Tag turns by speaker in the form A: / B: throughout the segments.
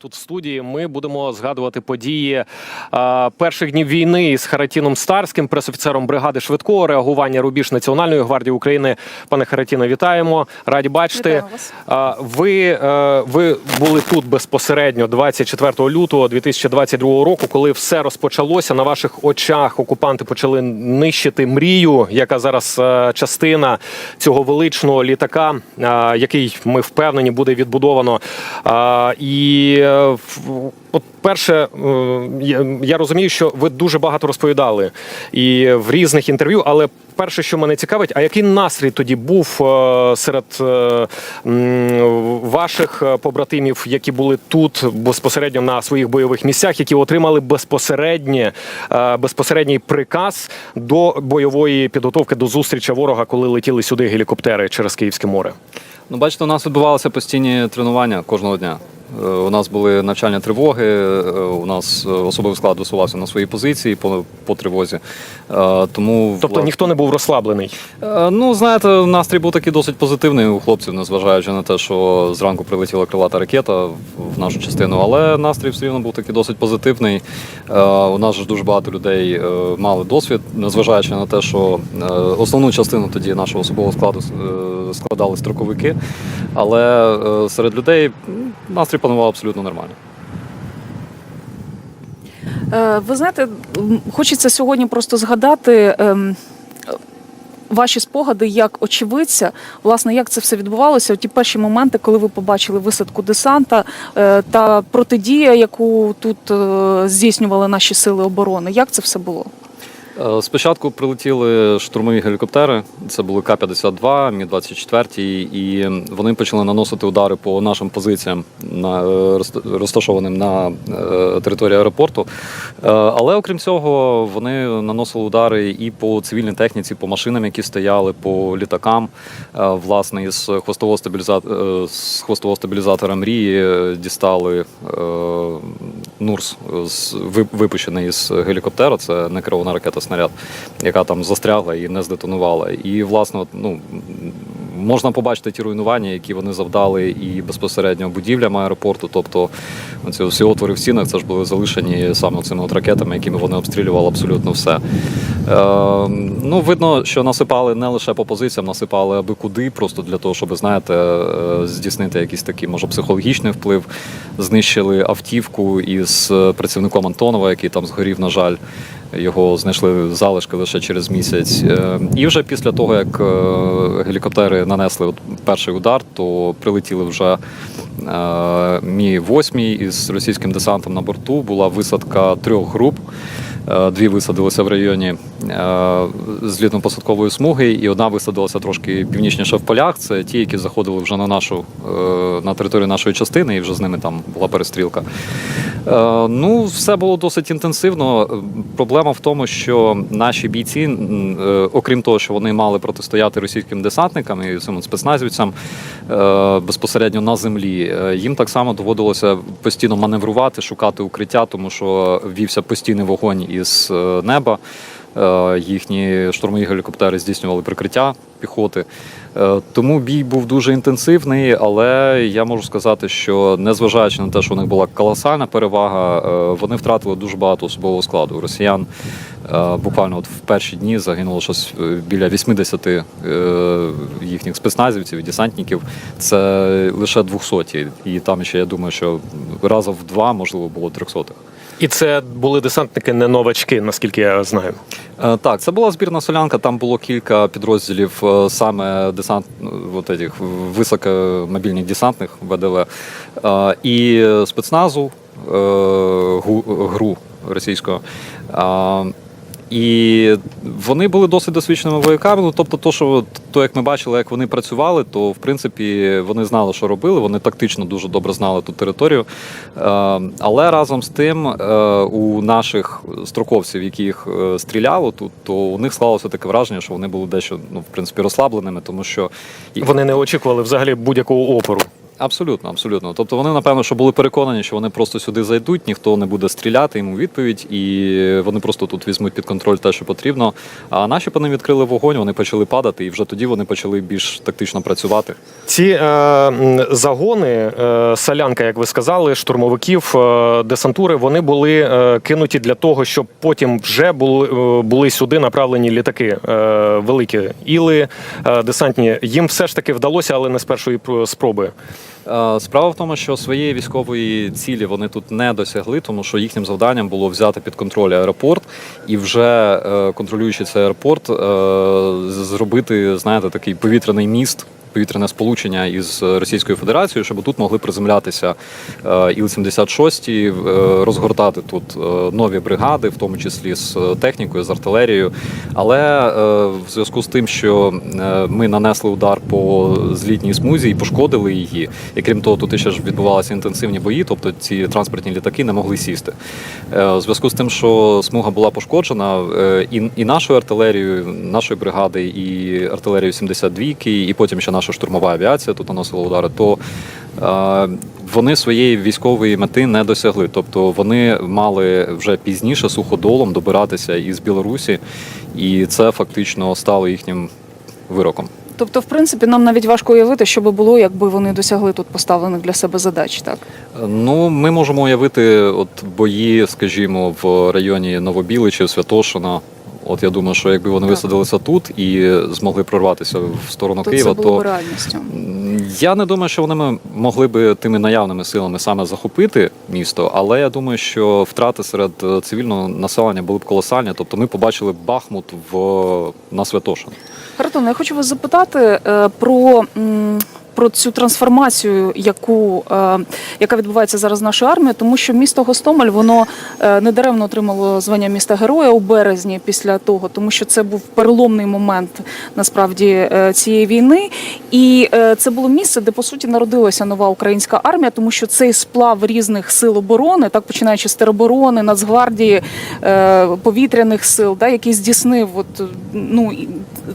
A: Тут в студії ми будемо згадувати події а, перших днів війни із Харатіном Старським, пресофіцером бригади швидкого реагування рубіж Національної гвардії України. Пане Харатіно, вітаємо! Раді бачити.
B: Вітаю вас.
A: Ви, е, ви були тут безпосередньо 24 лютого 2022 року, коли все розпочалося на ваших очах. Окупанти почали нищити мрію, яка зараз е, частина цього величного літака, е, який ми впевнені буде відбудовано. І е, в- от перше, е, я, розумію, що ви дуже багато розповідали і в різних інтерв'ю, але перше, що мене цікавить, а який настрій тоді був е, серед е, ваших е, побратимів, які були тут безпосередньо на своїх бойових місцях, які отримали безпосереднє, е, безпосередній приказ до бойової підготовки до зустрічі ворога, коли летіли сюди гелікоптери через Київське море?
C: Ну, бачите, у нас відбувалися постійні тренування кожного дня. Е, У нас були навчальні тривоги, е, у нас е, особовий склад висувався на свої позиції по, по тривозі. Тому
A: Тобто ніхто не був розслаблений.
C: Ну, знаєте, настрій був такий досить позитивний у хлопців, незважаючи на те, що зранку прилетіла крилата ракета в нашу частину. Але настрій все рівно був такий досить позитивний. У нас ж дуже багато людей мали досвід, незважаючи на те, що основну частину тоді нашого особового складу складали строковики. Але е, серед людей настрій панував абсолютно нормально.
B: Е, Ви знаєте, хочеться сьогодні просто згадати. ем, Ваші спогади як очевидця, власне, як це все відбувалося? Ті перші моменти, коли ви побачили висадку десанта е, та протидія, яку тут здійснювали наші сили оборони. Як це все було?
C: Е, Спочатку прилетіли штурмові гелікоптери. Це були К-52, Мі-24, і вони почали наносити удари по нашим позиціям, на, е, розташованим на е, території аеропорту. Але окрім цього, вони наносили удари і по цивільній техніці, по машинам, які стояли, по літакам. Власне, із хвостового стабілізатора, з хвостового стабілізатора мрії дістали Нурс, з- ви- випущений із гелікоптера. Це не керована ракета снаряд, яка там застрягла і не здетонувала. І, власне, ну, можна побачити ті руйнування, які вони завдали і безпосередньо будівлям аеропорту. Тобто ці всі отвори в стінах це ж були залишені саме цими от ракетами, якими вони обстрілювали абсолютно все. Е, ну, видно, що насипали не лише по позиціям, насипали аби куди, просто для того, щоб знаєте, е, здійснити якийсь такий, може, психологічний вплив. Знищили автівку із е, працівником Антонова, який там згорів, на жаль. Його знайшли залишки лише через місяць. Е, І вже після того, як е, гелікоптери нанесли перший удар, то прилетіли вже е, Мі 8 із російським десантом на борту. Була висадка трьох груп. Е, Дві висадилися в районі е, злітно-посадкової смуги, і одна висадилася трошки північніше в полях. Це ті, які заходили вже на нашу е, на територію нашої частини, і вже з ними там була перестрілка. Ну, все було досить інтенсивно. Проблема в тому, що наші бійці, окрім того, що вони мали протистояти російським десантникам і цим спецназівцям безпосередньо на землі, їм так само доводилося постійно маневрувати, шукати укриття, тому що вівся постійний вогонь із е, неба. Е, Їхні штурмові гелікоптери здійснювали прикриття піхоти. Е, Тому бій був дуже інтенсивний, але я можу сказати, що незважаючи на те, що у них була колосальна перевага, вони втратили дуже багато особового складу. Росіян буквально от в перші дні загинуло щось біля 80 е, їхніх спецназівців і десантників. Це лише 200. І там ще я думаю, що разом в два можливо було 300.
A: І це були десантники не новачки, наскільки я знаю.
C: Е, Так, це була збірна солянка. Там було кілька підрозділів е, саме десант, ну, от этих високомобільних десантних ВДВ е, і спецназу е, ГРУ російського. І вони були досить досвідченими вояками. Ну, тобто, то, що то, як ми бачили, як вони працювали, то в принципі вони знали, що робили. Вони тактично дуже добре знали ту територію. Е, Але разом з тим, е, у наших строковців, яких е, стріляло тут, то у них склалося таке враження, що вони були дещо ну, в принципі розслабленими, тому що
A: Вони не очікували взагалі будь-якого опору.
C: Абсолютно, абсолютно. Тобто вони, напевно, що були переконані, що вони просто сюди зайдуть, ніхто не буде стріляти йому відповідь, і вони просто тут візьмуть під контроль те, що потрібно. А наші по ним відкрили вогонь, вони почали падати, і вже тоді вони почали більш тактично працювати.
A: Ці е, загони, е, солянка, як ви сказали, штурмовиків, е, десантури, вони були е, кинуті для того, щоб потім вже були, е, були сюди направлені літаки, е, великі іли, е, десантні. Їм все ж таки вдалося, але не з першої пр- спроби.
C: Справа в тому, що своєї військової цілі вони тут не досягли, тому що їхнім завданням було взяти під контроль аеропорт і вже е, контролюючи цей аеропорт, е, зробити, знаєте, такий повітряний міст. Повітряне сполучення із Російською Федерацією, щоб тут могли приземлятися е, Іл-76, е, розгортати тут е, нові бригади, в тому числі з е, технікою, з артилерією. Але е, в зв'язку з тим, що е, ми нанесли удар по злітній смузі і пошкодили її, і крім того, тут ще ж відбувалися інтенсивні бої, тобто ці транспортні літаки не могли сісти. Е, В зв'язку з тим, що смуга була пошкоджена, е, і, нашою артилерією, нашої бригади, і артилерією 72 і потім ще наша штурмова авіація тут наносила удари, то е, вони своєї військової мети не досягли. Тобто вони мали вже пізніше суходолом добиратися із Білорусі, і це фактично стало їхнім вироком.
B: Тобто, в принципі, нам навіть важко уявити, що би було, якби вони досягли тут поставлених для себе задач, так?
C: Ну, ми можемо уявити от бої, скажімо, в районі Новобіличів, Святошина. От я думаю, що якби вони
B: Так.
C: висадилися тут і змогли прорватися в сторону
B: То
C: Києва,
B: це було
C: то
B: реальністю.
C: я не думаю, що вони могли би тими наявними силами саме захопити місто, але я думаю, що втрати серед е, цивільного населення були б колосальні. Тобто ми побачили Бахмут в на Святошин.
B: Хартон, я хочу вас запитати е, про. Про цю трансформацію, яку е, яка відбувається зараз з нашою армією, тому що місто Гостомель воно е, недаремно отримало звання міста героя у березні після того, тому що це був переломний момент насправді е, цієї війни. І це було місце, де по суті народилася нова українська армія, тому що цей сплав різних сил оборони, так починаючи з тероборони, Нацгвардії, повітряних сил, да, який здійснив от, ну,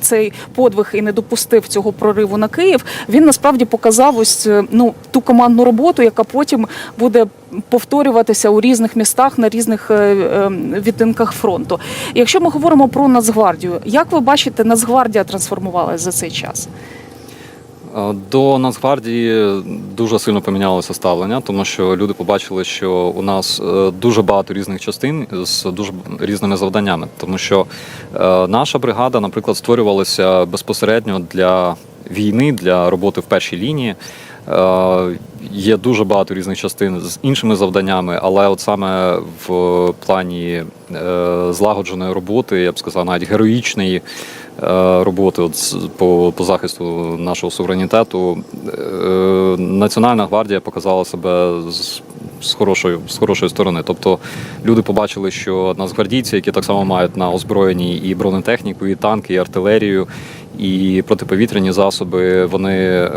B: цей подвиг і не допустив цього прориву на Київ. Він насправді показав ось е, ну ту командну роботу, яка потім буде повторюватися у різних містах на різних е, е, відтинках фронту. Якщо ми говоримо про Нацгвардію, як ви бачите, Нацгвардія трансформувалася за цей час?
C: Е, До Нацгвардії дуже сильно помінялося ставлення, тому що люди побачили, що у нас дуже багато різних частин з дуже різними завданнями. Тому що наша бригада, наприклад, створювалася безпосередньо для війни, для роботи в першій лінії. Е, Є дуже багато різних частин з іншими завданнями, але от саме в плані е, злагодженої роботи, я б сказав, навіть героїчної е, роботи от, по, по захисту нашого суверенітету, Національна гвардія показала себе з, з, хорошої, з хорошої сторони. Тобто люди побачили, що нацгвардійці, які так само мають на озброєнні і бронетехніку, і танки, і артилерію, і протиповітряні засоби, вони е,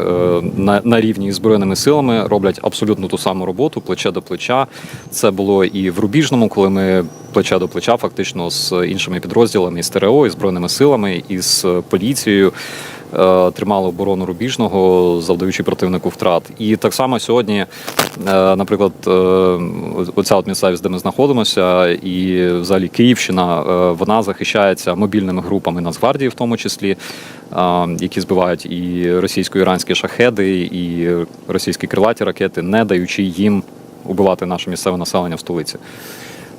C: на, на рівні з збройними силами роблять абсолютно ту саму роботу, плече до плеча. Це було і в Рубіжному, коли ми плече до плеча, фактично з іншими підрозділами, і з ТРО, і збройними силами, і з поліцією. Е, Тримали оборону рубіжного, завдаючи противнику втрат. І так само сьогодні, е, наприклад, е, оця от місцевість, де ми знаходимося, і взагалі Київщина, вона захищається мобільними групами Нацгвардії, в тому числі, які збивають і російсько-іранські шахеди, і російські крилаті ракети, не даючи їм убивати наше місцеве населення в столиці.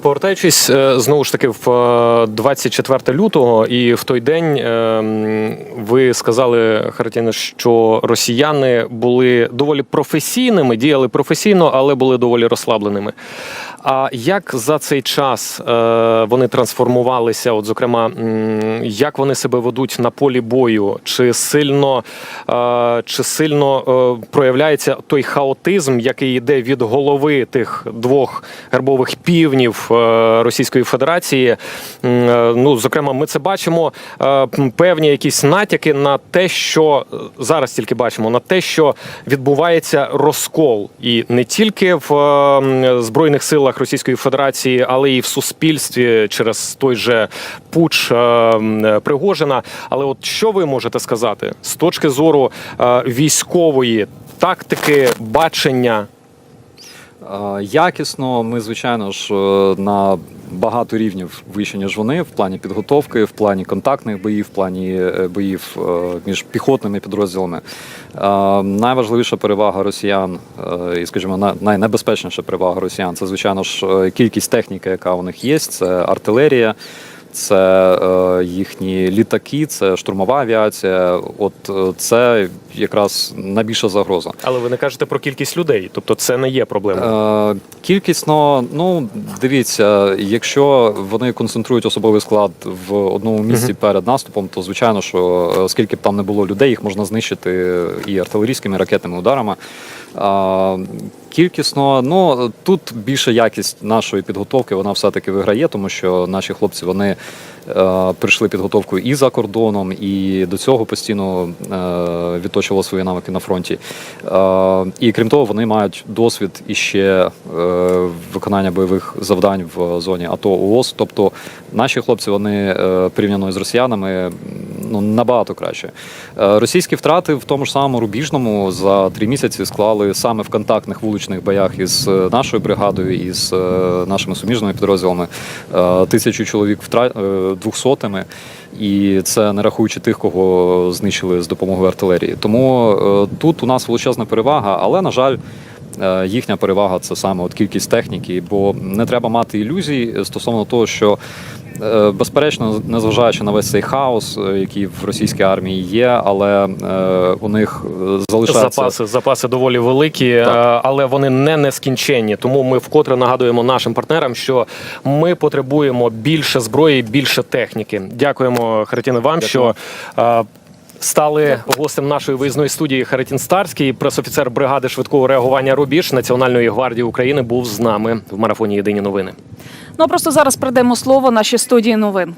A: Повертаючись е, знову ж таки в е, 24 лютого, і в той день е, ви сказали, Харатіне, що росіяни були доволі професійними, діяли професійно, але були доволі розслабленими. А як за цей час е, вони трансформувалися? От, зокрема, як вони себе ведуть на полі бою? Чи сильно, е, чи сильно е, проявляється той хаотизм, який йде від голови тих двох гербових півнів е, Російської Федерації? Е, Ну, зокрема, ми це бачимо е, певні якісь натяки на те, що е, зараз тільки бачимо, на те, що відбувається розкол, і не тільки в е, збройних силах Російської Федерації, але і в суспільстві через той же пуч е, Пригожина. Але от що ви можете сказати з точки зору е, військової? тактики, бачення.
C: Е, Якісно, ми, звичайно ж, е, на багато рівнів вище, ніж вони, в плані підготовки, в плані контактних боїв, в плані е, боїв між піхотними підрозділами. Найважливіша перевага росіян, і, скажімо, на- найнебезпечніша перевага росіян це, звичайно ж, кількість техніки, яка у них є, це артилерія. Це е, їхні літаки, це штурмова авіація. От е, це якраз найбільша загроза.
A: Але ви не кажете про кількість людей, тобто це не є проблемою.
C: Е, кількісно, ну дивіться, якщо вони концентрують особовий склад в одному місці перед наступом, то звичайно, що скільки б там не було людей, їх можна знищити і артилерійськими і ракетними ударами. Кількісно, ну тут більше якість нашої підготовки, вона все-таки виграє, тому що наші хлопці вони е, прийшли підготовку і за кордоном, і до цього постійно е, відточували свої навики на фронті. Е, і крім того, вони мають досвід іще е, виконання бойових завдань в зоні АТО ООС. Тобто наші хлопці вони е, порівняно з росіянами ну, набагато краще. Е, Російські втрати в тому ж самому рубіжному за три місяці склали саме в контактних вуличних боях із е, нашою бригадою, із е, нашими суміжними підрозділами. Тисячу чоловік двохсотими. І це не рахуючи тих, кого знищили з допомогою артилерії. Тому тут у нас величезна перевага, але на жаль. Їхня перевага це саме от кількість техніки, бо не треба мати ілюзій стосовно того, що безперечно, незважаючи на весь цей хаос, е, який в російській армії є, але е, у них е, залишається
A: Запаси, запаси доволі великі,
C: Так.
A: е, але вони не нескінченні. Тому ми вкотре нагадуємо нашим партнерам, що ми потребуємо більше зброї, більше техніки. Дякуємо, Хартіне, вам, що. е, Стали гостем нашої виїзної студії Харитін Старський, пресофіцер бригади швидкого реагування Рубіж Національної гвардії України, був з нами в марафоні Єдині новини.
B: Ну а просто зараз передаємо слово нашій студії новин.